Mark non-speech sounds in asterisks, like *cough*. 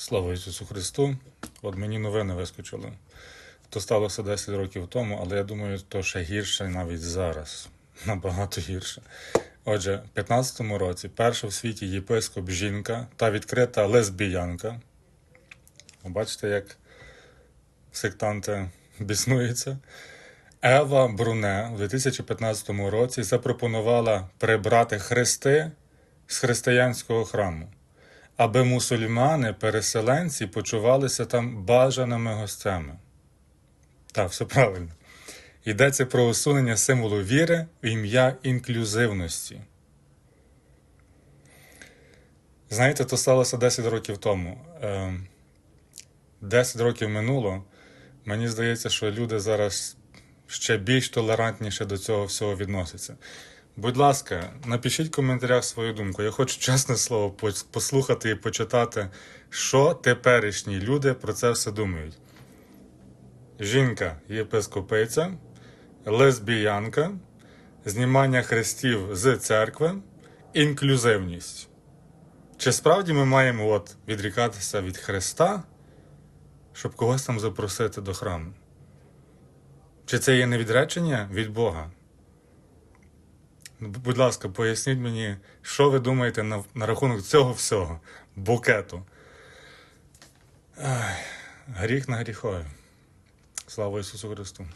Слава Ісусу Христу! От мені новини вискочили. То сталося 10 років тому, але я думаю, то ще гірше навіть зараз. *laughs* Набагато гірше. Отже, в 15-му році перша в світі єпископ жінка та відкрита лесбіянка. Бачите, як сектанти біснуються. Ева Бруне у 2015 році запропонувала прибрати хрести з християнського храму, аби мусульмани, переселенці почувалися там бажаними гостями. Так, все правильно. Йдеться про усунення символу віри в ім'я інклюзивності. Знаєте, то сталося 10 років тому. Ем, 10 років минуло. Мені здається, що люди зараз ще більш толерантніше до цього всього відносяться. Будь ласка, напишіть в коментарях свою думку. Я хочу чесне слово послухати і почитати, що теперішні люди про це все думають. Жінка єпископиця, лесбіянка, знімання хрестів з церкви, інклюзивність. Чи справді ми маємо от відрікатися від Христа, щоб когось там запросити до храму? Чи це є не відречення від Бога? Будь ласка, поясніть мені, що ви думаєте на, на рахунок цього всього, букету. Ах, гріх на гріхові. Слава Ісусу Христу!